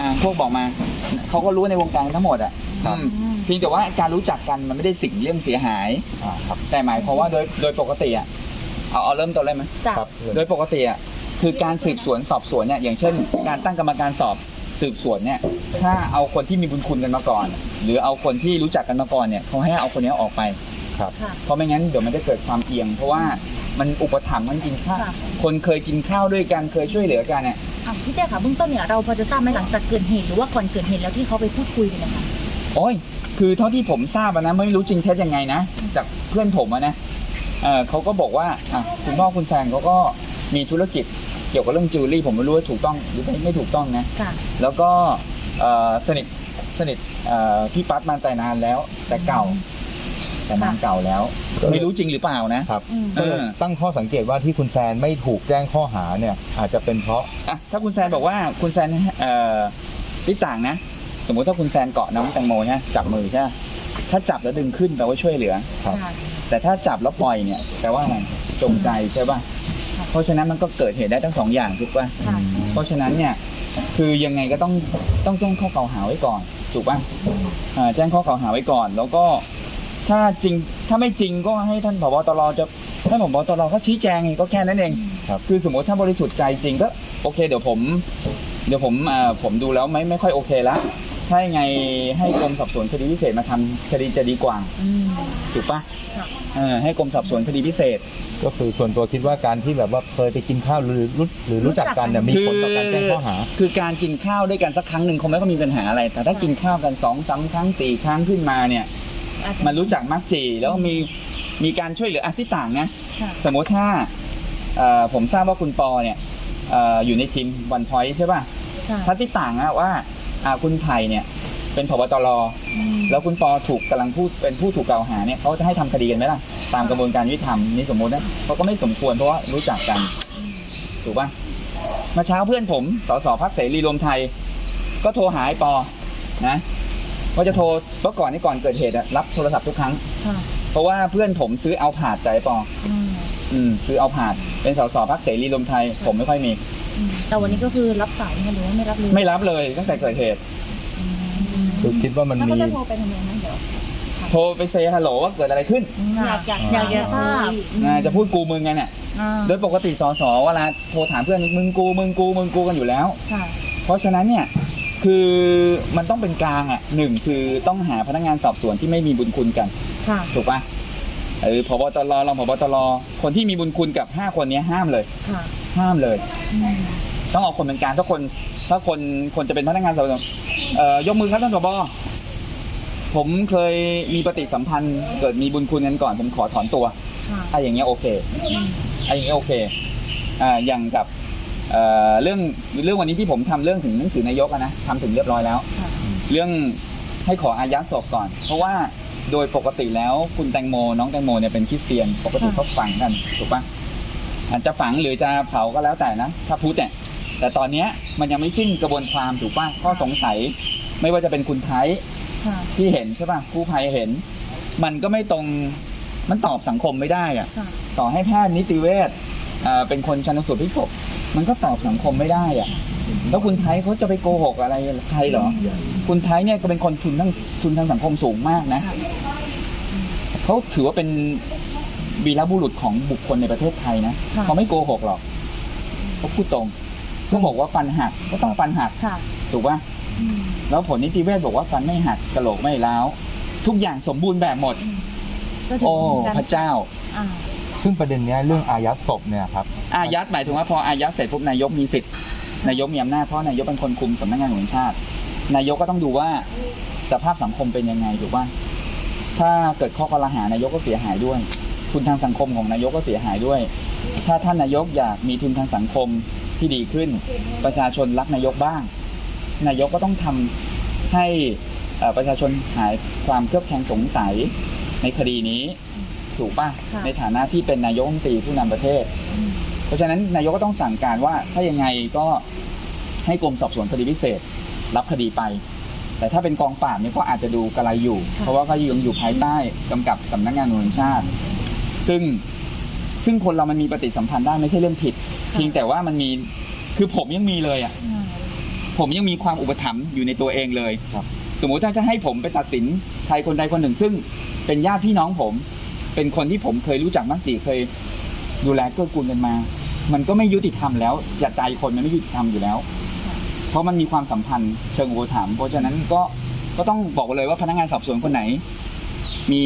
อ่าพวกบอกมาเขาก็รู้ในวงการทั้งหมดอะครับอืมเพียงแต่ว่าการรู้จักกันมันไม่ได้สิ่งเรื่องเสียหาย อ่าครับแต่หมายความว่าโดยโดยปกติอะเอาเอาเริ่มต้นเลยไหมจ้ะครับโดยปกติอะคือการสืบสวนสอบสวนเนี่ยอย่างเช่น การตั้งกรรมการสอบสืบสวนเนี่ย ถ้าเอาคนที่มีบุญคุณกันมาก่อน หรือเอาคนที่รู้จักกันมาก่อนเนี่ยเขาให้เอาคนนี้ออกไปครับค่ะ เพราะไม่งั้นเดี๋ยวมันจะเกิดความเอียง เพราะว่ามันอุปถัมภ์มันกินข้าวค่ะ คนเคยกินข้าวด้วยกันเคยช่วยเหลือกันเนี่ย อะพี่เต้ค่ะเบื้องต้นเนี่ยเราพอจะทราบไหมหลังจากเกิดเหตุหรือว่าก่อนเกิดเหตุแล้วที่เขาไปพูดคุยกันนะคะโอ้ยคือเท่าที่ผมทราบอะนะไม่รู้จริงเท็จยังไงนะจากเพื่อนผมอะนะเออเขาก็บอกว่าอะคุณพ่อคุณแฟนเขาก็มีธุรกิจเกี่ยวกับเรื่องจิวเวลรี่ผมไม่รู้ว่าถูกต้องหรือไม่ไม่ถูกต้องนะค่ะ แล้วก็เอ่อสนิทสนิทเอ่อพี่ปั๊ดมาแต่นานแล้วแต่เก่า แต่นานเก่าแล้ว ไม่รู้จริงหรือเปล่านะ ครับอืมเออ ตั้งข้อสังเกตว่าที่คุณแซนไม่ถูกแจ้งข้อหาเนี่ย อาจจะเป็นเพราะ อะถ้าคุณแซนบอกว่าคุณแซนเอ่อที่ต่างนะ สมมุติถ้าคุณแซนเกาะน้องแตงโมใช่ไหมจับมือใช่ไหมถ้าจับแล้วดึงขึ้นแปลว่าช่วยเหลือ ครับ ค่ะ แต่ถ้าจับแล้วปล่อยเนี่ยแปลว่าอะไรจงใจใช่ป่ะค่ะ เพราะฉะนั้นมันก็เกิดเหตุได้ทั้งสองอย่างถูกป่ะค่ะ เพราะฉะนั้นเนี่ยคือยังไงก็ต้องต้องแจ้งข้อกล่าวหาไว้ก่อน ถูกป่ะอ่าแจ้งข้อกล่าวหาไว้ก่อน แล้วก็ ถ้าจริงถ้าไม่จริงก็ให้ท่านผบตรจะท่านผบตรก็ชี้แจงไงก็แค่นั้นเองครับคือสมมติถ้าบริสุทธิ์ใจจริงก็โอเค เดี๋ยวผม เดี๋ยวผมอ่าผมดูแล้วไม่ไม่ค่อยโอเคละถ้ายังไงให้กรมสอบสวนคดีพิเศษมาทำคดีจะดีกว่าอืม ถูกป่ะค่ะ เออให้กรมสอบสวนคดีพิเศษ ก็คือส่วนตัวคิดว่าการที่แบบว่าเคยไปกินข้าวหรือรู้หรือรู้จักกันเนี่ยมีผลต่อการแจ้งข้อหา คือการกินข้าวด้วยกันสักครั้งหนึ่งคงไม่ก็มีปัญหาอะไร แต่ถ้ากินข้าวกันสองสามครั้งสี่ครั้งขึ้นมาเนี่ย อาจจะมันรู้จักมักจีแล้วมีมีการช่วยเหลืออะที่ต่างนะค่ะสมมติถ้าเอ่อผมทราบว่าคุณปอเนี่ยเอ่ออยู่ในทีมวันพอยใช่ป่ะค่ะถ้าที่ต่างอะว่าอ่าคุณไผ่เนี่ยเป็นผบตรอืมแล้วคุณปอถูกกำลังพูดเป็นผู้ถูกกล่าวหาเนี่ยเขาจะให้ทำคดีกันไหมล่ะตามกระบวนการยุติธรรมนี่สมมตินะเขาก็ไม่สมควรเพราะว่ารู้จักกัน ถูกป่ะเมื่อเช้าเพื่อนผมสสพักเสรีรวมไทย ก็โทรหาไอ้ปอนะ ว่าจะโทรเมื่อก่อนนี่ก่อนเกิดเหตุอะรับโทรศัพท์ทุกครั้ง ค่ะเพราะว่าเพื่อนผมซื้อเอาผาดจากไอ้ปออืมอืมซื้อเอาผาดเป็นสสพักเสรีรวมไทย ผมไม่ค่อยมี อืมแต่วันนี้ก็คือรับสายไหมหรือว่าไม่รับเลยไม่รับเลยตั้งแต่เกิดเหตุอืมคือคิดว่ามันแล้วมีเขาจะโทรไปทำไมนะเดี๋ยวโทรไปเซฮัลโหลว่าเกิดอะไรขึ้นอยากอยากอยากจะทราบนะจะพูดกูมึงไงเนี่ย อ่าโดยปกติสสเวลาโทรถามเพื่อนมึงกูมึงกูมึงกูกันอยู่แล้ว ค่ะ เพราะฉะนั้นเนี่ย คือมันต้องเป็นกลางอะหนึ่งคือต้องหาพนักงานสอบสวนที่ไม่มีบุญคุณกัน ค่ะ ถูกปะเออพบตรรองพบตรคนที่มีบุญคุณกับห้าคนเนี้ยห้ามเลย ค่ะห้ามเลย อืมต้องเอาคนเป็นกลางถ้าคน ถ้าคนคนจะเป็นพนักงานสอบสวนเอ่อยกมือครับท่านผบผมเคยมีปฏิสัมพันธ์ เกิดมีบุญคุณกันก่อนผมขอถอนตัวค่ะถ้าอย่างเงี้ยโอเคอืมไอ้อย่างเงี้ยโอเคอ่าอย่างกับ เอ่อเรื่องเรื่องวันนี้ที่ผมทำเรื่องถึงหนังสือนายกอะนะทำถึงเรียบร้อยแล้ว ค่ะ เรื่องให้ขออายัดศพก่อน เพราะว่าโดยปกติแล้วคุณแตงโม น้องแตงโมเนี่ยเป็นคริสเตียน ปกติค่ะ เขาฝังกันถูกปะอาจจะฝังหรือจะเผาก็แล้วแต่นะ ถ้าพุทธเนี่ยแต่ตอนเนี้ยมันยังไม่สิ้นกระบวนความถูกปะข้อสงสัยไม่ว่าจะเป็นคุณไทย ค่ะ ที่เห็นใช่ปะกู้ภัยเห็น มันก็ไม่ตรงมันตอบสังคมไม่ได้อะค่ะ ต่อให้แพทย์นิติเวชเอ่อเป็นคนชันสูตรพลิกศพ มันก็ตอบสังคมไม่ได้อะแล้วคุณไทยเขาจะไปโกหกอะไรใครเหรอ คุณไทยเนี่ยก็เป็นคนทุนทั้งทุนทางสังคมสูงมากนะค่ะเขาถือว่าเป็นวีรบุรุษของบุคคลในประเทศไทยนะค่ะเขาไม่โกหกหรอกเขาพูดตรงซึ่งบอกว่าฟันหักก็ต้องฟันหักค่ะถูกป่ะอืมแล้วผลนิติเวชบอกว่าฟันไม่หักกระโหลกไม่ร้าวทุกอย่างสมบูรณ์แบบหมดก็ถืโอ้ว่าเป็นการพระเจ้าอ่า ซึ่งประเด็นเนี้ยเรื่องอายัดศพเนี่ยครับ อายัดหมายถึงว่าพออายัดเสร็จปุ๊บนายกมีสิทธิ์นายกมีอำนาจเพราะนายกเป็นคนคุมสำนักงานตำรวงชาติ นายกก็ต้องดูว่าสภาพสังคมเป็นยังไงถูกป่ะถ้าเกิดข้อกล่าวหานายกก็เสียหายด้วย ทุนทางสังคมของนายกก็เสียหายด้วย ถ้าท่านนายกอยากมีทุนทางสังคมที่ดีขึ้น ประชาชนรักนายกบ้าง นายกก็ต้องทำให้ประชาชนหายความเครือบแคลงสงสัยในคดีนี้ ถูกป่ะค่ะในฐานะที่เป็นนายกรัฐมนตรีผู้นำประเทศอืมเพราะฉะนั้นนายกก็ต้องสั่งการว่าถ้ายังไงก็ให้กรมสอบสวนคดีพิเศษ รับคดีไป แต่ถ้าเป็นกองปราบเนี่ยก็อาจจะดูกระไรอยู่ เพราะว่าก็ยังอยู่ภายใต้กำกับสำนักงานตำรวจแห่งชาติ ซึ่งซึ่งคนเรามันมีปฏิสัมพันธ์ได้ไม่ใช่เรื่องผิดเพียงแต่ว่ามันมีคือผมยังมีเลยอะอืมผมยังมีความอุปถัมภ์อยู่ในตัวเองเลยครับ สมมุติถ้าจะให้ผมไปตัดสินใครคนใดคนหนึ่ง ซึ่งเป็นญาติพี่น้องผม เป็นคนที่ผมเคยรู้จักมักจีเคยดูแลเกื้อกูลกันมา มันก็ไม่ยุติธรรมแล้วจะใจคนมันไม่ยุติธรรมอยู่แล้ว เพราะมันมีความสัมพันธ์เชิงอุปถัมภ์เพราะฉะนั้นก็ก็ต้องบอกเลยว่าพนักงานสอบสวนคนไหน มี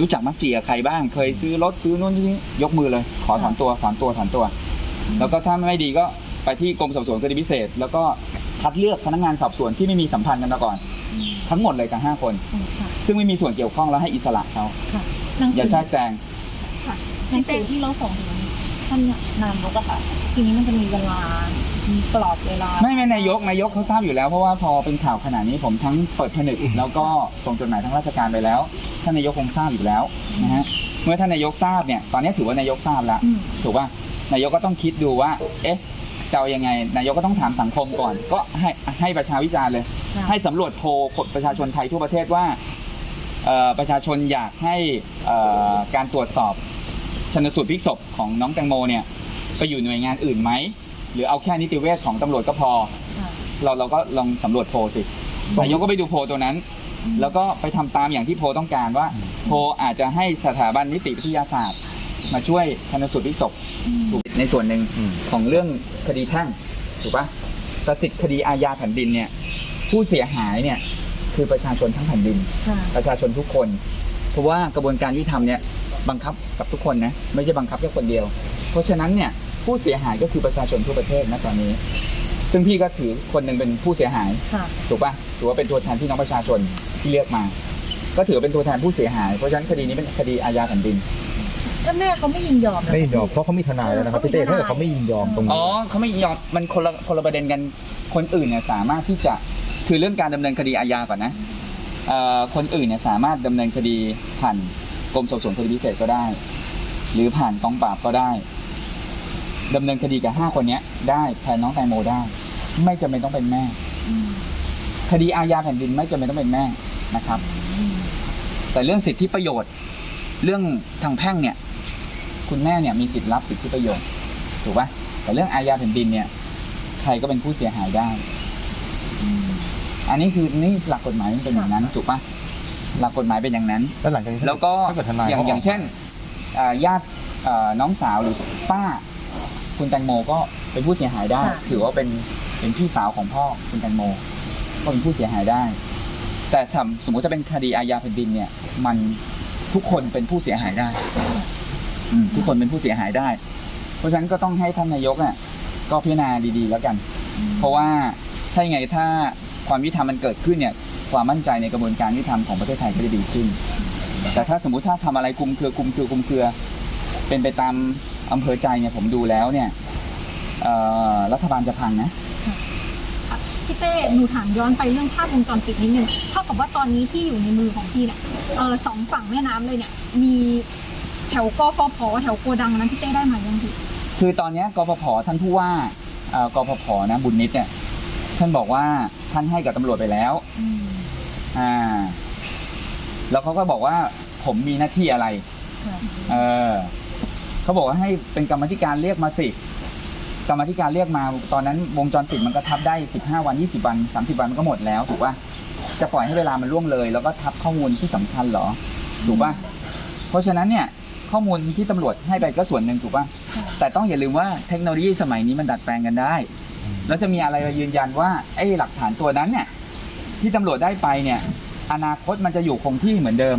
รู้จักมักจีกับใครบ้าง เคยซื้อรถซื้อนู่นนี่ยกมือเลย ขอถอนตัวถอนตัวถอนตัว แล้วก็ถ้าไม่ดีก็ไปที่กรมสอบสวนคดีพิเศษ แล้วก็คัดเลือกพนักงานสอบสวนที่ไม่มีสัมพันธ์กันมาก่อน ทั้งหมดเลยกับห้าคนค่ะซึ่งไม่มีส่วนเกี่ยวข้องแล้วให้อิสระเขาค่ะห นังอย่าสือแทรกแซงหนังสือที่เราส่งถึงท่านนายกอะค่ะ ทีนี้มันจะมีเวลา มีกรอบเวลาไม่ไม่นายกนายกเขาทราบอยู่แล้วเพราะว่าพอเป็นข่าวขนาดนี้ผมทั้งเปิดผนึกแล้วก็ส่งจดหมายทางราชการไปแล้ว ท่านนายกคงทราบอยู่แล้วนะฮะเมื่อท่านนายกทราบเนี่ยตอนนี้ถือว่านายกทราบแล้ว อืมถูกป่ะนายกก็ต้องคิดดูว่า เอ๊ะจะเอายังไง นายกก็ต้องถามสังคมก่อน ก็ให้ให้ประชาวิจารณ์เลยค่ะให้สำรวจโพลประชาชนไทยทั่วประเทศว่าเอ่อ ประชาชนอยากให้เอ่อการตรวจสอบชนสูตรพลิกศพของน้องแตงโมเนี่ยไปอยู่หน่วยงานอื่นไหม หรือเอาแค่นิติเวชของตำรวจก็พอค่ะเราเราก็ลองสำรวจโพลสินายกก็ไปดูโพลตัวนั้น แล้วก็ไปทำตามอย่างที่โพลต้องการว่า โพลอาจจะให้สถาบันนิติวิทยาศาสตร์ มาช่วยชนสูตรพลิกศพอืมถูกในส่วนหนึ่งอืมของเรื่องคดีแพ่งถูกปะแต่สิทธิคดีอาญาแผ่นดินเนี่ยผู้เสียหายเนี่ย คือประชาชนทั้งแผ่นดิน ค่ะ ประชาชนทุกคน เพราะว่ากระบวนการยุติธรรมเนี่ยบังคับกับทุกคนนะไม่ใช่บังคับแค่คนเดียว เพราะฉะนั้นเนี่ยผู้เสียหายก็คือประชาชนทั่วประเทศนะตอนนี้ ซึ่งพี่ก็ถือคนหนึ่งเป็นผู้เสียหาย ค่ะ ถูกปะถือว่าเป็นตัวแทนพี่น้องประชาชนที่เลือกมา ก็ถือว่าเป็นตัวแทนผู้เสียหาย เพราะฉะนั้นคดีนี้เป็นคดีอาญาแผ่นดิน ถ้าแม่เขาไม่ยินยอมเหรอไม่ยินยอมเพราะเขามีทนายแล้วนะครับพี่เต้ถ้าเกิดเขาไม่ยินยอมตรงอ๋นี้ อเขาไม่ยอมมันคนละคนละประเด็นกัน คนอื่นเนี่ยสามารถที่จะ คือเรื่องการดำเนินคดีอาญาก่อนนะคนอื่นเนี่ยสามารถดำเนินคดีผ่านกรมสอบสวนคดีพิเศษก็ได้ หรือผ่านกองปราบก็ได้ดำเนินคดีกับห้าคนเนี้ย ได้แทนน้องแตงโมได้ ไม่จำเป็นต้องเป็นแม่คดีอาญาแผ่นดินไม่จำเป็นต้องเป็นแม่นะครับ แต่เรื่องสิทธิประโยชน์ เรื่องทางแพ่งเนี่ย คุณแม่เนี่ยมีสิทธิรับสิทธิประโยชน์ ถูกปะแต่เรื่องอาญาแผ่นดินเนี่ย ใครก็เป็นผู้เสียหายได้ อันนี้คือนี่หลักกฎหมายมันเป็นอย่างนั้นถูกปะหลักกฎหมายเป็นอย่างนั้น แล้วหลังจากนี้แล้วก็ถ้าเกิดทนายอย่างขกอย่างเช่นอ่าญาติอ่าน้องสาวหรือป้า คุณแตงโมก็เป็นผู้เสียหายได้ถือว่าเป็นเป็นพี่สาวของพ่อคุณแตงโม ก็เป็นผู้เสียหายได้ แต่สมสมมติถ้าเป็นคดีอาญาแผ่นดินเนี่ย มันทุกคนเป็นผู้เสียหายได้ อืมทุกคนเป็นผู้เสียหายได้ เพราะฉะนั้นก็ต้องให้ท่านนายกอะก็พิจารณาดีๆแล้วกัน เพราะว่าถ้ายังไงถ้า ความยุติธรรมมันเกิดขึ้นเนี่ยความมั่นใจในกระบวนการยุติธรรมของประเทศไทยก็จะดีขึ้น แต่ถ้าสมมุติถ้าทำอะไรคุมเครือคุมเครือคุมเครือ เป็นไปตามอำเภอใจเนี่ยผมดูแล้วเนี่ยเอ่อรัฐบาลจะพังนะค่ะพี่เต้หนูถามย้อนไปเรื่องภาพวงจรปิดนิดนึงเท่ากับว่าตอนนี้ที่อยู่ในมือของพี่เนี่ยเออสองฝั่งแม่น้ำเลยเนี่ยมีแถวกฟผแถวโกดังนั้นพี่เต้ได้มายังพี่คือตอนเนี้ยกพพท่านผู้ว่าเอ่อกพพนะบุญนิดเนี่ย ท่านบอกว่าท่านให้กับตำรวจไปแล้ว อืมอ่า แล้วเขาก็บอกว่า ผมมีหน้าที่อะไร ค่ะเออเขาบอกว่าให้เป็นกรรมธิการเรียกมาสิ กรรมธิการเรียกมา ตอนนั้นวงจรปิดมันก็ทับได้ 15 วัน 20 วัน 30 วันมันก็หมดแล้ว ถูกป่ะ จะปล่อยให้เวลามันล่วงเลย แล้วก็ทับข้อมูลที่สำคัญเหรอ ถูกป่ะ เพราะฉะนั้นเนี่ย ข้อมูลที่ตำรวจให้ไปก็ส่วนหนึ่งถูกป่ะ ค่ะแต่ต้องอย่าลืมว่าเทคโนโลยีสมัยนี้มันดัดแปลงกันได้ แล้วจะมีอะไรมายืนยันว่าไอ้หลักฐานตัวนั้นเนี่ย ที่ตำรวจได้ไปเนี่ย อนาคตมันจะอยู่คงที่เหมือนเดิม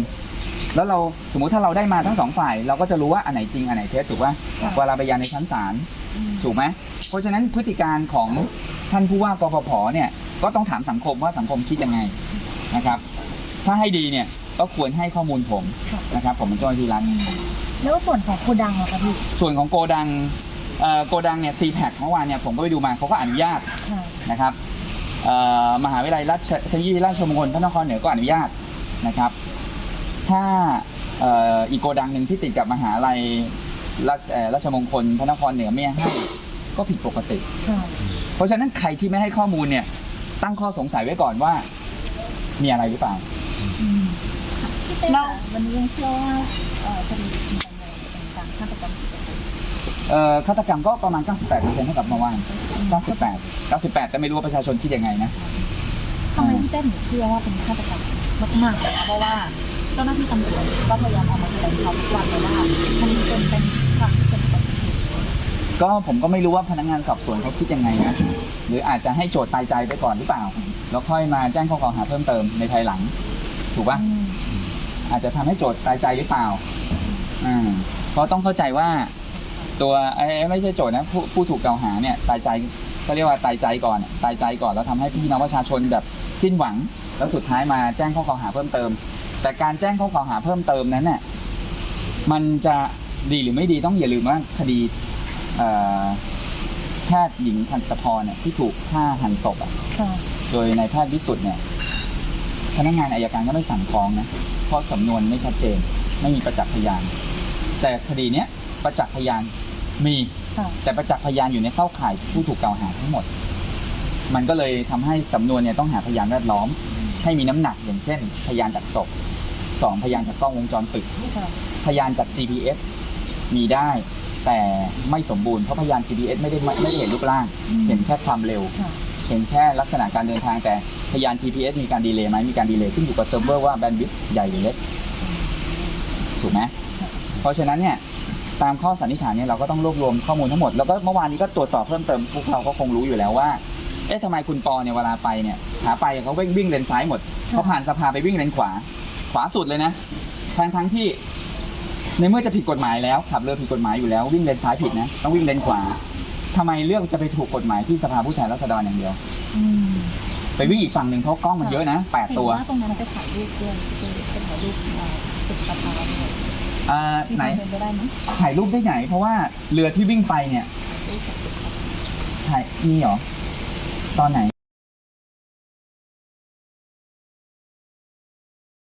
แล้วเราสมมุติถ้าเราได้มาทั้งสองฝ่าย เราก็จะรู้ว่าอันไหนจริงอันไหนเท็จถูกป่ะค่ะ เวลาไปยันในชั้นศาลอืมถูกไหมเพราะฉะนั้นพฤติการของท่านผู้ว่ากฟผเนี่ยก็ต้องถามสังคมว่าสังคมคิดยังไงนะครับ ถ้าให้ดีเนี่ยก็ควรให้ข้อมูลผมค่ะ นะครับ ผมเป็นเจ้าหน้าที่รัฐ แล้วส่วนของโกดังเหรอคะพี่ ส่วนของโกดัง เอ่อโกดังเนี่ยซีแพคเมื่อวานเนี่ยผมก็ไปดูมาเขาก็อนุญาตค่ะนะครับเอ่อมหาวิทยาลัยราชเทคโนโลยีราชมงคลพระนครเหนือก็อนุญาตนะครับ ถ้าเอ่ออีกโกดังหนึ่งที่ติดกับมหาลัยราชเอ่อราชมงคลพระนครเหนือไม่ให้ก็ผิดปกติ ค่ะเพราะฉะนั้นใครที่ไม่ให้ข้อมูลเนี่ยตั้งข้อสงสัยไว้ก่อนว่า มีอะไรหรือเปล่า อืมพี่เต้แล้วค่ะวันนี้ยังเชื่อว่าเอ่อคดีคุณแตงโมเป็นการฆาตกรรม เอ่อฆาตกรรมก็ประมาณ 98%เท่ากับเมื่อวาน98 98 แต่ไม่รู้ว่าประชาชนคิดยังไงนะ ทำไมพี่เต้ถึงเชื่อว่าเป็นฆาตกรรมมากๆเลยนะเพราะว่าเจ้าหน้าที่ตำรวจก็พยายามออกมาแถลงข่าวทุกวันเลยว่ามันเป็นเป็นความที่เป็นอุบัติเหตุก็ผมก็ไม่รู้ว่าพนักงานสอบสวนเขาคิดยังไงนะ หรืออาจจะให้โจทย์ตายใจไปก่อนหรือเปล่า แล้วค่อยมาแจ้งข้อกล่าวหาเพิ่มเติมในภายหลัง ถูกปะอืมอาจจะทำให้โจทย์ตายใจหรือเปล่าอืมเพราะต้องเข้าใจว่า ตัวไอ้ไม่ใช่โจทย์นะผู้ผู้ถูกกล่าวหาเนี่ยตายใจก็เรียกว่าตายใจก่อนตายใจก่อนแล้วทำให้พี่น้องประชาชนแบบสิ้นหวัง แล้วสุดท้ายมาแจ้งข้อกล่าวหาเพิ่มเติม แต่การแจ้งข้อกล่าวหาเพิ่มเติมนั้นเนี่ยมันจะดีหรือไม่ดีต้องอย่าลืมว่าคดีเอ่อแพทย์หญิงทันตพรเนี่ยที่ถูกฆ่าหันศพอะค่ะโดยในายแพทย์วิสุทธ์เนี่ยพนักงานอายการก็ไม่สั่งฟ้องนะเพราะสำนวนไม่ชัดเจน ไม่มีประจักษ์พยาน แต่คดีเนี้ยประจักษ์พยาน มีค่ะ แต่ประจักษ์พยานอยู่ในเข้าข่ายผู้ถูกกล่าวหาทั้งหมด มันก็เลยทำให้สำนวนเนี่ยต้องหาพยานแวดล้อม ให้มีน้ำหนักอย่างเช่น พยานจากศพสองพยานจากกล้องวงจรปิด ค่ะ พยานจาก GPS มีได้ แต่ไม่สมบูรณ์เพราะพยาน GPS ไม่ได้ไม่ได้เห็นรูปร่างเห็นแค่ความเร็ว ค่ะ เห็นแค่ลักษณะการเดินทางแต่พยาน GPS มีการดีเลย์ไหมมีการดีเลย์ขึ้นอยู่กับเซิร์ฟเวอร์ว่าแบนด์วิดต์ใหญ่หรือเล็กถูกไหมเพราะฉะนั้นเนี่ย ตามข้อสันนิษฐานเนี่ยเราก็ต้องรวบรวมข้อมูลทั้งหมด แล้วก็เมื่อวานนี้ก็ตรวจสอบเพิ่มเติมพวกเราก็คงรู้อยู่แล้วว่า เอ๊ะทำไมคุณปอเนี่ยเวลาไปเนี่ยขาไปเขาวิ่งวิ่งเลนซ้ายหมดเขาผ่านสภาไปวิ่งเลนขวา ขวาสุดเลยนะทั้งทั้งที่ ในเมื่อจะผิดกฎหมายแล้วขับเรือผิดกฎหมายอยู่แล้ววิ่งเลนซ้ายผิดนะต้องวิ่งเลนขวาทำไมเรื่องจะไปถูกกฎหมายที่สภาผู้แทนราษฎรอย่างเดียวอืมไปวิ่งอีกฝั่งหนึ่งเพราะกล้องมันเยอะนะแปดเห็นตัวว่าตรงนั้นไปถ่ายรูปด้วยคือเป็นถ่ายรูปเอ่อตึกสภาด้วย อ่ามีไหนความเป็นไปได้ไหมถ่ายรูปได้ไหน เพราะว่าเรือที่วิ่งไปเนี่ยถ่ายรูปกับตึกสภาถ่ายมีเหรอตอนไหน